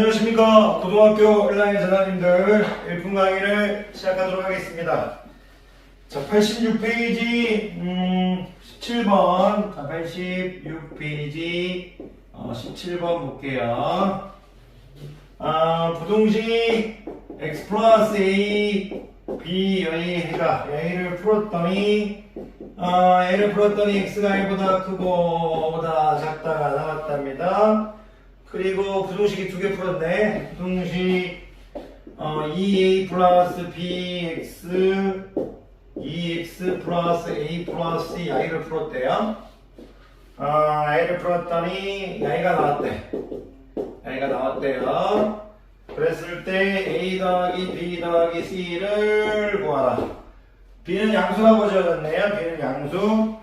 안녕하십니까. 고등학교 온라인 전화님들 1분 강의를 시작하도록 하겠습니다. 자 86페이지 음, 17번. 자 86페이지 어, 17번 볼게요. 아 부동식 x 플러스 a b 여기 해가 a를 풀었더니 아, a를 풀었더니 x가 a보다 크고 보다 작다가 나왔답니다 그리고 부동식이 두 개 풀었네. 부동식 어, 2a 플러스 bx 2x 플러스 a 플러스 i를 풀었대요. 아, i를 풀었더니 i가 나왔대. i가 나왔대요. 그랬을 때 a 더하기 b 더하기 c를 구하라. b는 양수가 보여졌네요. b는 양수.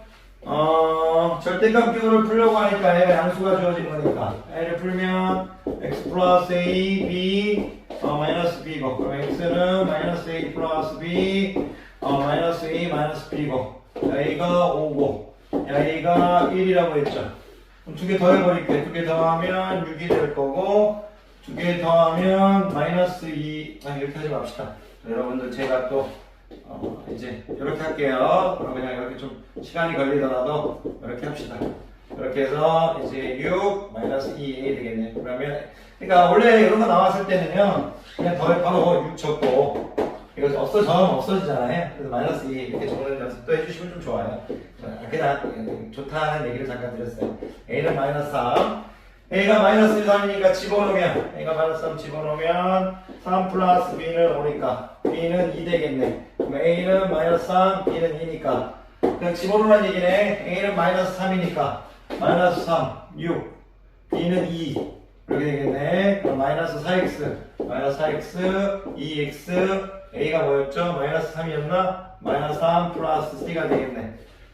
어, 절대값 비율을 풀려고 하니까 얘가 양수가 주어진 거니까. A를 풀면 x 플러스 a, b, 어, 마이너스 b고 그럼 x는 마이너스 a 플러스 b, 어, 마이너스 a, 마이너스 b고 a가 5고 a가 1이라고 했죠. 그럼 두 개 더 해버릴게. 두 개 더하면 6이 될 거고 두 개 더하면 마이너스 2 아니 이렇게 하지 맙시다. 자, 여러분들 제가 또 어, 이제 이렇게 할게요. 그럼 그냥 이렇게 좀 시간이 걸리더라도 이렇게 합시다. 이렇게 해서 이제 6 마이너스 2 되겠네. 그러면 그러니까 원래 이런 거 나왔을 때는요. 그냥 더 바로 6 적고 이거 없어져 없어지잖아요. 그래서 마이너스 2 이렇게 적는 연습도 해주시면 좀 좋아요. 자, 그냥 좋다는 얘기를 잠깐 드렸어요. A는 마이너스 3 A가 마이너스 3이니까 집어넣으면 A가 마이너스 3 집어넣으면 3 플러스 B는 5니까 B는 2 되겠네. 그럼 A는 마이너스 3 B는 2니까. 그냥 집어넣으란 얘기네. A는 마이너스 3이니까. 마이너스 3 6 B는 2 이렇게 되겠네. 그럼 마이너스 4X 마이너스 4X 2X A가 뭐였죠? 마이너스 3이었나? 마이너스 3 플러스 C가 되겠네.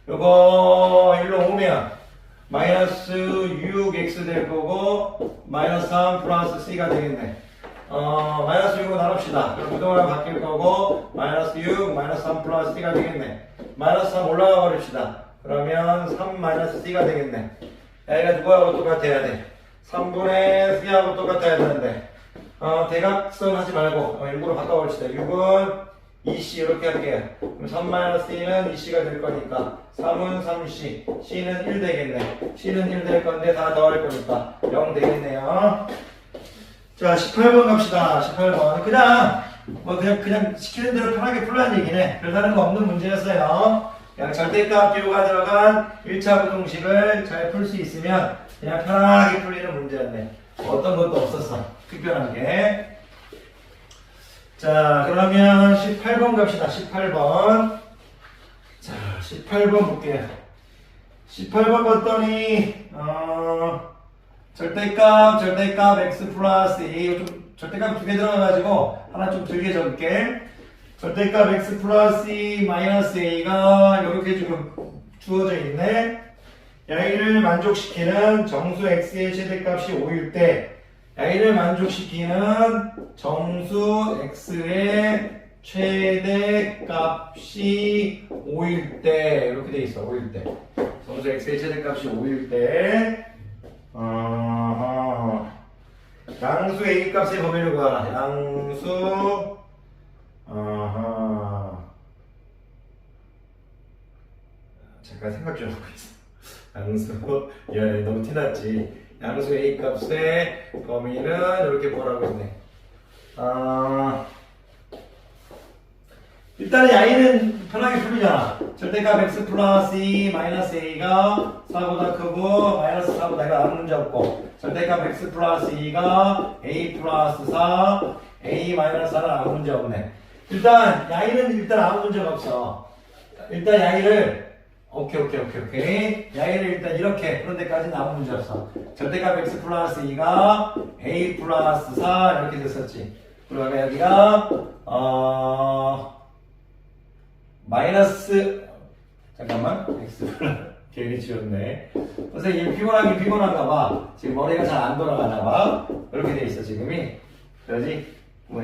요거 일로 오면 마이너스 6x 될 거고 마이너스 3 플러스 c가 되겠네 어 마이너스 6으로 나눕시다. 그럼 그동안 바뀔 거고 마이너스 6 마이너스 3 플러스 c가 되겠네. 마이너스 3 올라가 버립시다. 그러면 3 마이너스 c가 되겠네. 여기가 누구하고 똑같아야 돼? 3분의 c하고 똑같아야 되는데. 어 대각선 하지 말고 어, 일부러 바꿔버립시다. 6은 2C 이렇게 할게요. 그럼 3-C는 2C가 될 거니까 3은 3C, C는 1 되겠네. C는 1 될 건데 다 더할 거니까 0 되겠네요. 자, 18번 갑시다. 18번. 그냥 뭐 그냥 그냥 시키는 대로 편하게 풀라는 얘기네. 별다른 거 없는 문제였어요. 그냥 절대값 비호가 들어간 1차 부동식을 잘 풀 수 있으면 그냥 편하게 풀리는 문제였네. 어떤 것도 없었어. 특별한 게. 자, 그러면 18번 갑시다. 18번. 자, 18번 볼게요. 18번 봤더니, 어, 절대값, 절대값 x 플러스 a, 좀, 절대값 두 개 들어가가지고, 하나 좀 길게 적을게. 절대값 x 플러스 e 마이너스 a가 이렇게 지금 주어져 있네. y를 만족시키는 정수 x의 최대값이 5일 때, y를 만족시키는 정수 x의 최대값이 5일 때 이렇게 돼 있어 5일 때 정수 x의 최대값이 5일 때 어허. 양수 a 값의 범위를 구하라 양수 어허. 잠깐 생각 좀 하고 있어 양수 야 너무 티났지 양수 A 값의 범위는 이렇게 뭐라고 했네. 아, 일단은 y는 편하게 풀리잖아. 절대값 x 플러스 2 마이너스 a가 4보다 크고 마이너스 4보다 이거 아무 문제 없고 절대값 x 플러스 2가 a 플러스 4 a 마이너스 4는 아무 문제 없네. 일단 y는 일단 아무 문제가 없어. 일단 y를 오케이 오케이 오케이 오케이 야이를 일단 이렇게 그런 데까지는 아무 문제 없어 절대값 x 플러스 2가 a 플러스 4 이렇게 됐었지 그러면 여기가 어 마이너스 잠깐만 x 괜히 지웠네 선생님 피곤하긴 피곤한가 봐 지금 머리가 잘 안 돌아가나 봐 이렇게 돼 있어 지금이 그러지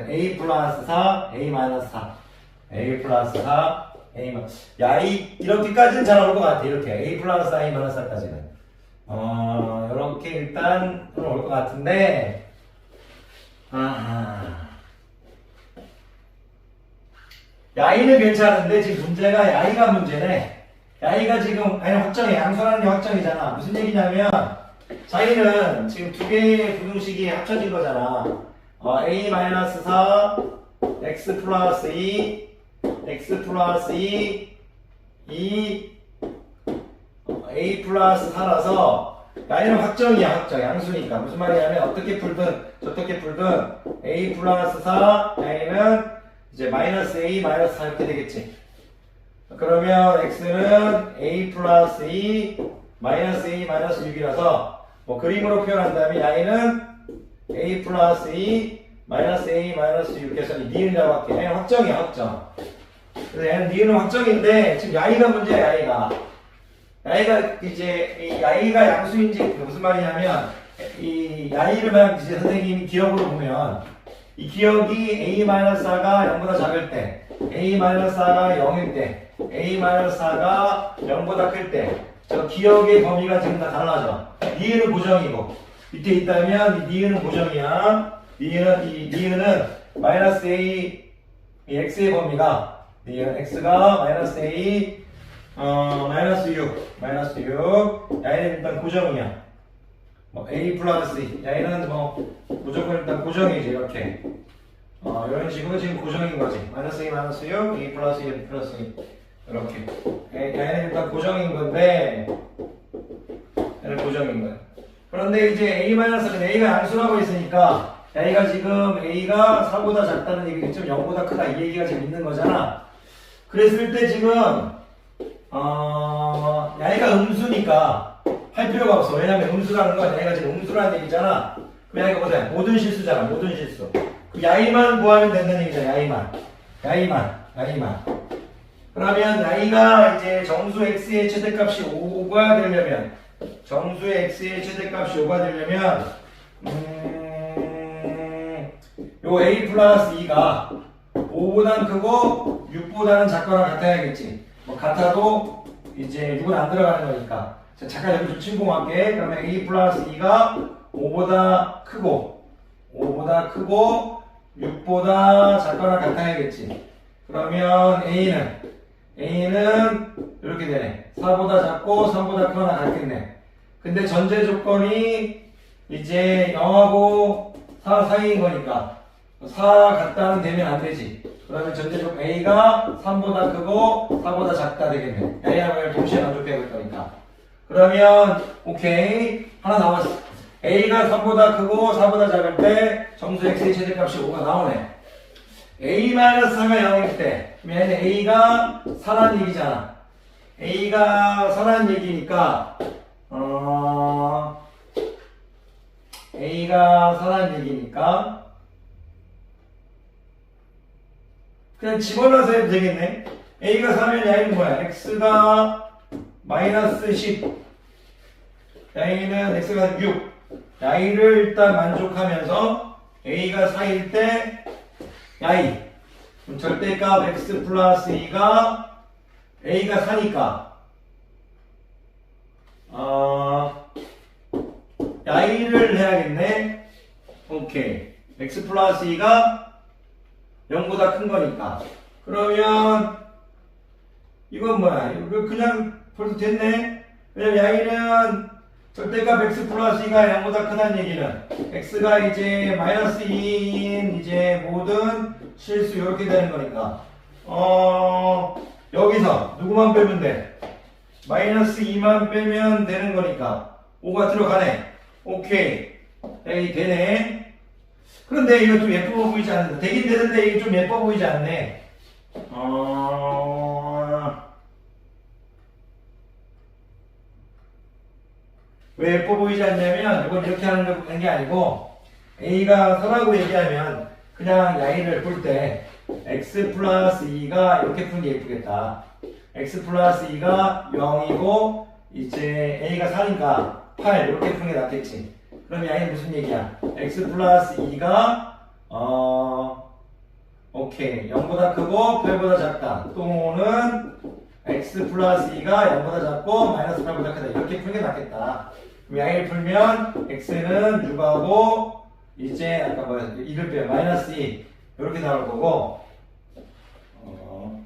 a 플러스 4 a 마이너스 4 a 플러스 4 A 마 야, 이, 이렇게까지는 잘 나올 것 같아. 이렇게. A 플러스 I 마이너스 R까지는. 어, 이렇게 일단 올것 같은데, 아하. 야이는 괜찮은데 지금 문제가 야이가 문제네. 야이가 지금 아니 확정이 양수라는 게 확정이잖아. 무슨 얘기냐면 자이는 지금 두 개의 부등식이 합쳐진 거잖아. 어, a 마이너스 4 x 플러스 2 x 플러스 2 2 어, a 플러스 4라서 야이는 확정이야 확정 양수니까 무슨 말이냐면 어떻게 풀든 어떻게 풀든 a 플러스 4 야이는 이제 마이너스 a 마이너스 4 이렇게 되겠지 그러면 x는 a 플러스 2 마이너스 a 마이너스 6이라서 뭐 그림으로 표현한다면 야이는 a 플러스 2 마이너스 a 마이너스 6에서 니은이라고 할게. 얘는 확정이야 확정. 그래서 얘는 니은은 확정인데 지금 야이가 문제야 야이가. 야이가 이제 이 야이가 양수인지 그 무슨 말이냐면 이 야이를만 이제 선생님이 기억으로 보면 이 기억이 a-4가 0보다 작을 때 a-4가 0일 때 a-4가 0보다 클 때 저 기억의 범위가 지금 다 달라져 니은은 고정이고 밑에 있다면 이 니은은 고정이야 니은은 이 니은은 마이너스 a 이 x의 범위가 니은 x가 마이너스 a 어, 마이너스 6, 마이너스 6. 야이는 일단 고정이야. 뭐, a 플러스 2. 야이는 뭐, 무조건 일단 고정이지, 이렇게. 어, 이런 식으로 지금 고정인 거지. 마이너스 2, 마이너스 6, a 플러스 1, 플러스 2. 이렇게. 야- 야이는 일단 고정인 건데, 얘는 고정인 거야. 그런데 이제 a 마이너스는 a가 양수라고 있으니까, ya가 지금 a가 4보다 작다는 얘기, 1.0보다 크다 이 얘기가 지금 있는 거잖아. 그랬을 때 지금, 어, 야이가 음수니까 할 필요가 없어. 왜냐면 음수라는 건 야이가 지금 음수라는 얘기잖아. 그 야이가 보자. 모든 실수잖아. 모든 실수. 그 야이만 구하면 된다는 얘기잖아. 야이만. 야이만. 야이만. 그러면 야이가 이제 정수 x의 최대값이 5가 되려면 정수 x의 최대값이 5가 되려면 음, 요 a 플러스 2가 5보단 크고 6보다는 작거나 같아야겠지. 뭐 같아도 이제 6은 안 들어가는 거니까. 자, 잠깐 여기 좀 침공할게. 그러면 a 플러스 2가 5보다 크고 5보다 크고 6보다 작거나 같아야겠지. 그러면 a는 a는 이렇게 되네. 4보다 작고 3보다 크거나 같겠네. 근데 전제 조건이 이제 0하고 4 사이인 거니까 4 같다는 되면 안 되지. 그러면 전제적 A가 3보다 크고 4보다 작다 되겠네. A하고 A를 동시에 만족해야 거니까. 그러면 오케이 하나 남았어. A가 3보다 크고 4보다 작을 때 정수 X의 최대값이 5가 나오네. A-4가 0일 때 얘는 A가 4라는 얘기잖아. A가 4라는 얘기니까 어... A가 4라는 얘기니까 그냥 집어넣어서 해도 되겠네. A가 4면 야이는 뭐야? X가 마이너스 10. 야이는 X가 6. 야이를 일단 만족하면서 A가 4일 때 야이. 절대값 X 플러스 2가 A가 4니까 어, 야이를 해야겠네. 오케이. X 플러스 2가 0보다 큰 거니까. 그러면 이건 뭐야? 이거 그냥 벌써 됐네. 왜냐면 야이는 절대값 x 플러스 2가 0보다 크다는 얘기는 x가 이제 마이너스 2인 이제 모든 실수 이렇게 되는 거니까 어 여기서 누구만 빼면 돼? 마이너스 2만 빼면 되는 거니까 5가 들어가네. 오케이. 에이 되네. 그런데 이거 좀 예뻐 보이지 않는다. 되긴 되는데 이게 좀 예뻐 보이지 않네. 어... 왜 예뻐 보이지 않냐면 이건 이렇게 하는 게 아니고 A가 4라고 얘기하면 그냥 야이를 풀때 x 플러스 2가 이렇게 푸는 게 예쁘겠다. x 플러스 2가 0이고 이제 A가 4니까 8 이렇게 푸는 게 낫겠지. 그럼 야이는 무슨 얘기야? x 플러스 2가 어 오케이 0보다 크고 8보다 작다 또는 x 플러스 2가 0보다 작고 마이너스 8보다 크다 이렇게 푸는 게 낫겠다 양을 풀면 x는 6하고 이제 아까 뭐 이를 빼 마이너스 2 이렇게 나올 거고 어,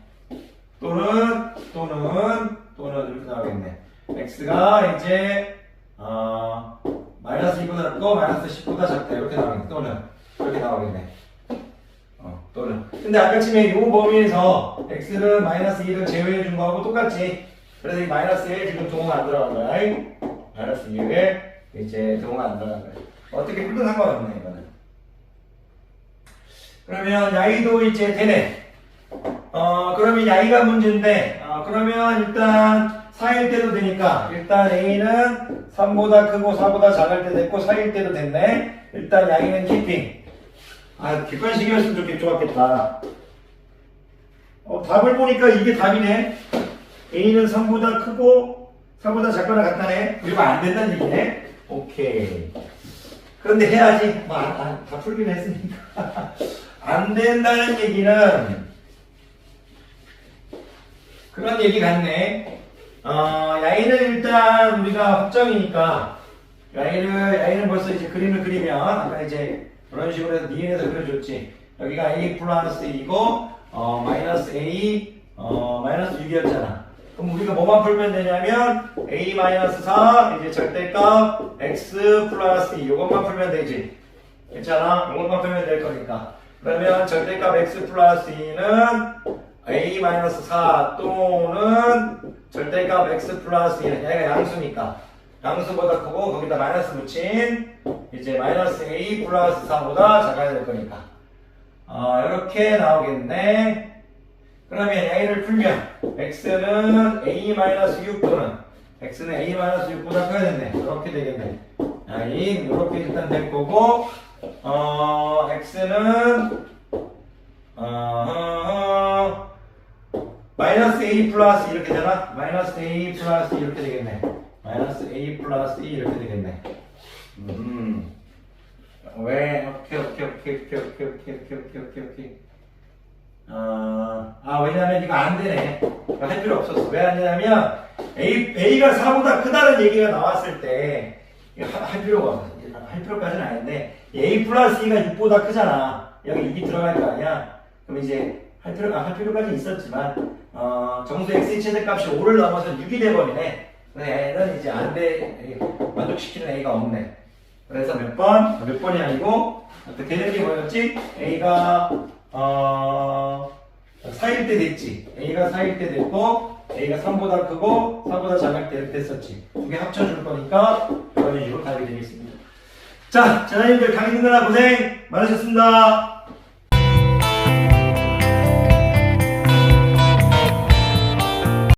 또는 또는 또는 이렇게 나오겠네. x가 이제 어, 마이너스 2보다 작고 마이너스 10보다 작다 이렇게 나오겠네. 또는 이렇게 나오겠네. 어, 또는 근데 아까쯤에 이 범위에서 x를 마이너스 2를 제외해 준 거하고 똑같지. 그래서 이 마이너스 1 지금 동호가 안 들어간 거야. 마이너스 2에 이제 동호가 안 들어간 거야. 어떻게 풀든 상관없네 이거는. 그러면 야이도 이제 되네. 어, 그러면 야이가 문제인데, 어, 그러면 일단 4일 때도 되니까, 일단 A는 3보다 크고 4보다 작을 때 됐고, 4일 때도 됐네. 일단 야이는 키핑. 아, 객관식이었으면 좋겠, 좋았겠다. 어, 답을 보니까 이게 답이네. A는 3보다 크고, 4보다 작거나 같다네. 이거 안 된다는 얘기네. 오케이. 그런데 해야지. 뭐, 안, 안, 다 풀긴 했으니까. 안 된다는 얘기는, 그런 얘기 같네. 어, 야이는 일단 우리가 확정이니까, 야이를, 야이는 벌써 이제 그림을 그리면, 아까 이제 그런 식으로 해서 니은에서 그려줬지. 여기가 a 플러스 2고, 어, 마이너스 a, 어, 마이너스 6이었잖아. 그럼 우리가 뭐만 풀면 되냐면, a 마이너스 4, 이제 절대값, x 플러스 2, 요것만 풀면 되지. 괜찮아? 요것만 풀면 될 거니까. 그러면 절대값 x 플러스 2는 a 마이너스 4 또는 절대값 x 플러스 2는 얘가 양수니까 양수보다 크고 거기다 마이너스 붙인 이제 마이너스 a 플러스 4보다 작아야 될 거니까 어, 이렇게 나오겠네 그러면 a를 풀면 x는 a 마이너스 6 또는 x는 a 마이너스 6보다 커야 된대 이렇게 되겠네 아이 이렇게 일단 될 거고 어 x는 어, 마이너스 a 플러스 이렇게 되나? 마이너스 a 플러스 이렇게 되겠네. 마이너스 a 플러스 2 이렇게 되겠네. 음. 왜? 오케이, 오케이, 오케이, 오케이, 오케이, 오케이, 오케이, 오케이, 오케이, 어, 아, 왜냐면 이거 안 되네. 이거 할 필요 없었어. 왜안 되냐면, A, A가 4보다 크다는 얘기가 나왔을 때, 할 필요가. 할 필요까지는 아닌데, 이 A 플러스 2가 6보다 크잖아. 여기 6이 들어갈 거 아니야? 그럼 이제, 할 필요가, 할 필요까지 있었지만, 어, 정수 X의 최대값이 5를 넘어서 6이 돼버리네. 얘는 이제 안 돼, 만족시키는 A가 없네. 그래서 몇 번? 몇 번이 아니고, 어떻게 되는 게 뭐였지? A가, 어, 4일 때 됐지. A가 4일 때 됐고, A가 3보다 크고, 4보다 작을 때 됐었지. 두 개 합쳐줄 거니까, 이런 식으로 답이 되겠습니다. 자, 전화님들 강의 듣느라 고생 많으셨습니다.